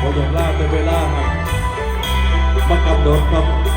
บนยอมล่าเป็นเวลาหักมากำหนดครับ